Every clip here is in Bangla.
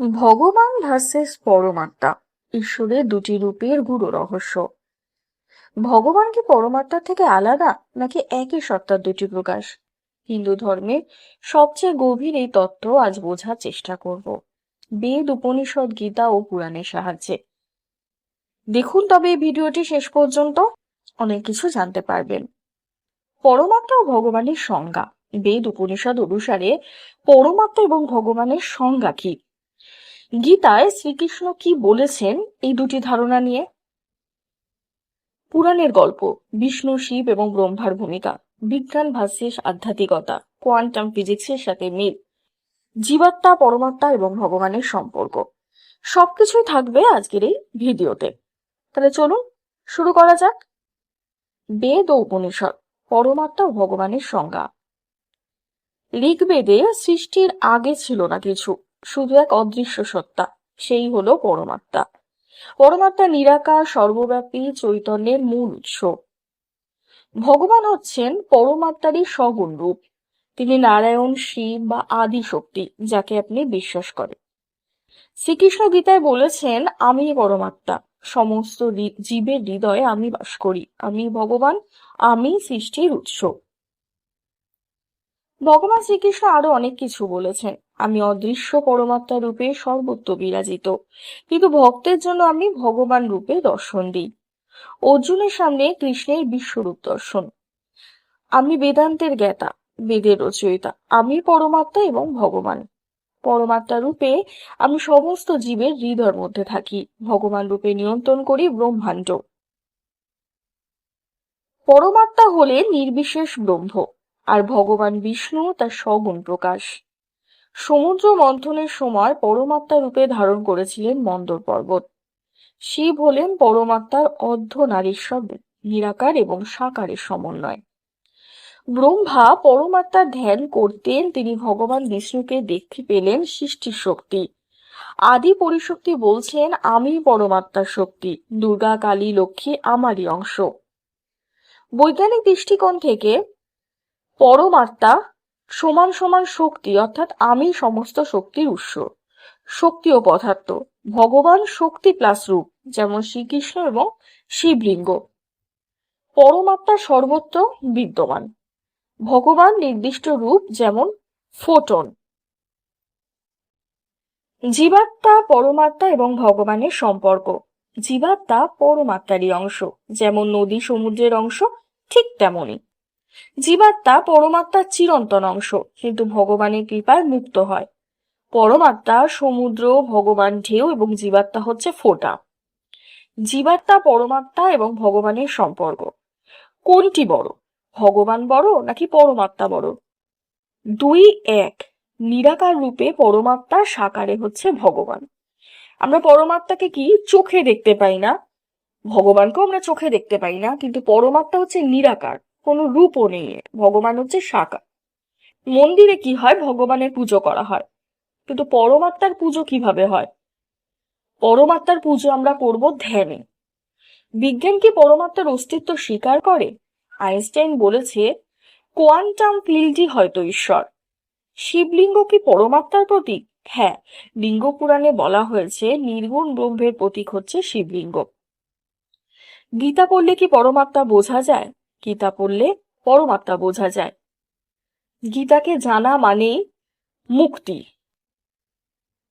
ভগবান ভার্সেস পরমাত্মা, ঈশ্বরের দুটি রূপের গুরু রহস্য। ভগবান কি পরমাত্মার থেকে আলাদা, নাকি একই সত্তার দুটি প্রকাশ? হিন্দু ধর্মের সবচেয়ে গভীর এই তত্ত্ব আজ বোঝার চেষ্টা করব। বেদ, উপনিষদ, গীতা ও পুরাণের সাহায্যে। দেখুন তবে এই ভিডিওটি শেষ পর্যন্ত, অনেক কিছু জানতে পারবেন। পরমাত্মা ও ভগবানের সংজ্ঞা। বেদ, উপনিষদ অনুসারে পরমাত্মা এবং ভগবানের সংজ্ঞা কি? গীতায় শ্রীকৃষ্ণ কি বলেছেন এই দুটি ধারণা নিয়ে? পুরাণের গল্প, বিষ্ণু, শিব এবং ব্রহ্মার ভূমিকা, বিজ্ঞান ভাষ্যের আধ্যাত্মিকতা, কোয়ান্টাম ফিজিক্সের সাথে মিল, জীবাত্মা, পরমাত্মা এবং ভগবানের সম্পর্ক। সবকিছুই থাকবে আজকের এই ভিডিওতে। তাহলে চলুন, শুরু করা যাক। বেদ ও উপনিষদ, পরমাত্মা ও ভগবানের সংজ্ঞা। ঋগ্বেদে সৃষ্টির আগে ছিল না কিছু। শুধু এক অদৃশ্য সত্তা, সেই হলো পরমাত্মা। পরমাত্মা নিরাকার, সর্বব্যাপী, চৈতন্যের মূল উৎস। ভগবান হচ্ছেন পরমাত্মারই সগুণ রূপ। তিনি নারায়ণ, শিব বা আদি শক্তি যাকে আপনি বিশ্বাস করেন। শ্রীকৃষ্ণ গীতায় বলেছেন, আমি পরমাত্মা। সমস্ত জীবের হৃদয়ে আমি বাস করি। আমি ভগবান, আমি সৃষ্টির উৎস। ভগবান শ্রীকৃষ্ণ আরও অনেক কিছু বলেছেন। আমি অদৃশ্য পরমাত্মা রূপে সর্বত্র বিরাজিত। কিন্তু ভক্তের জন্য আমি ভগবান রূপে দর্শন দিই। অর্জুনের সামনে কৃষ্ণের বিশ্বরূপ দর্শন। আমি বেদান্তের জ্ঞাতা, বেদের রচয়িতা। আমি পরমাত্মা এবং ভগবান। পরমাত্মা রূপে আমি সমস্ত জীবের হৃদয়ের মধ্যে থাকি। ভগবান রূপে নিয়ন্ত্রণ করি ব্রহ্মাণ্ড। পরমাত্মা হলে নির্বিশেষ ব্রহ্ম। আর ভগবান বিষ্ণু তার সগুণ প্রকাশ। সমুদ্র মন্থনের সময় পরমাত্মা রূপে ধারণ করেছিলেন মন্দর পর্বত। শিব হলেন পরমাত্মার অর্ধ নারীশ্বর নিরাকার এবং সাকারের সমন্বয়। ব্রহ্মা পরমাত্মার ধ্যান করতেন, তিনি ভগবান বিষ্ণুকে দেখতে পেলেন সৃষ্টির শক্তি। আদি পরিশক্তি বলছেন, আমি পরমাত্মার শক্তি, দুর্গা, কালী, লক্ষ্মী আমারই অংশ। বৈজ্ঞানিক দৃষ্টিকোণ থেকে পরমাত্মা সমান সমান শক্তি, অর্থাৎ আমি সমস্ত শক্তির উৎস শক্তি ও পদার্থ। ভগবান শক্তি প্লাস রূপ, যেমন শ্রীকৃষ্ণ এবং শিবলিঙ্গ। পরমাত্মা সর্বত্র বিদ্যমান। ভগবান নির্দিষ্ট রূপ যেমন ফোটন জীবাত্মা পরমাত্মা এবং ভগবানের সম্পর্ক। জীবাত্মা পরমাত্মারই অংশ, যেমন নদী সমুদ্রের অংশ, ঠিক তেমনই। জীবাত্মা পরমাত্মার চিরন্তন অংশ, কিন্তু ভগবানের কৃপায় মুক্ত হয়। পরমাত্মা, সমুদ্র, ভগবান ঢেউ এবং জীবাত্মা হচ্ছে ফোটা। জীবাত্মা পরমাত্মা এবং ভগবানের সম্পর্ক। কোনটি বড়? ভগবান বড় নাকি পরমাত্মা বড়? দুই, এক। নিরাকার রূপে পরমাত্মা সাকারে হচ্ছে ভগবান। আমরা পরমাত্মাকে কি চোখে দেখতে পাই না? ভগবানকেও আমরা চোখে দেখতে পাই না, কিন্তু পরমাত্মা হচ্ছে নিরাকার। কোনো রূপও নেই, ভগবান হচ্ছে সাকার। মন্দিরে কি হয়? ভগবানের পুজো করা হয়। কিন্তু পরমাত্মার পুজো কীভাবে হয়? পরমাত্মার পুজো আমরা করব ধ্যানে। বিজ্ঞান কি পরমাত্মার অস্তিত্ব স্বীকার করে? আইনস্টাইন বলেছে, কোয়ান্টাম ফিল্ডই হয়তো ঈশ্বর। শিবলিঙ্গ কি পরমাত্মার প্রতীক? হ্যাঁ লিঙ্গ পুরাণে বলা হয়েছে, নির্গুণ ব্রহ্মের প্রতীক হচ্ছে শিবলিঙ্গ। গীতা পড়লে কি পরমাত্মা বোঝা যায়? গীতা পড়লে পরমাত্মা বোঝা যায়। গীতাকে জানা মানেই মুক্তি।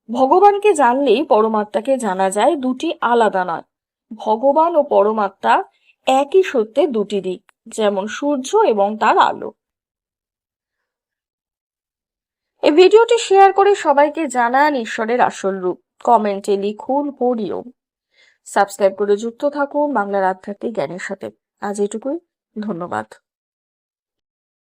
ভগবানকে জানলেই পরমাত্মাকে জানা যায় দুটি আলাদা নয়। ভগবান ও পরমাত্মা একই সত্যে দুটি দিক, যেমন সূর্য এবং তার আলো। এই ভিডিওটি শেয়ার করে সবাইকে জানান ঈশ্বরের আসল রূপ। কমেন্টে লিখুন হরিওম সাবস্ক্রাইব করে যুক্ত থাকুন বাংলার আধ্যাত্মিক জ্ঞানের সাথে। আজ এটুকুই। ধন্যবাদ।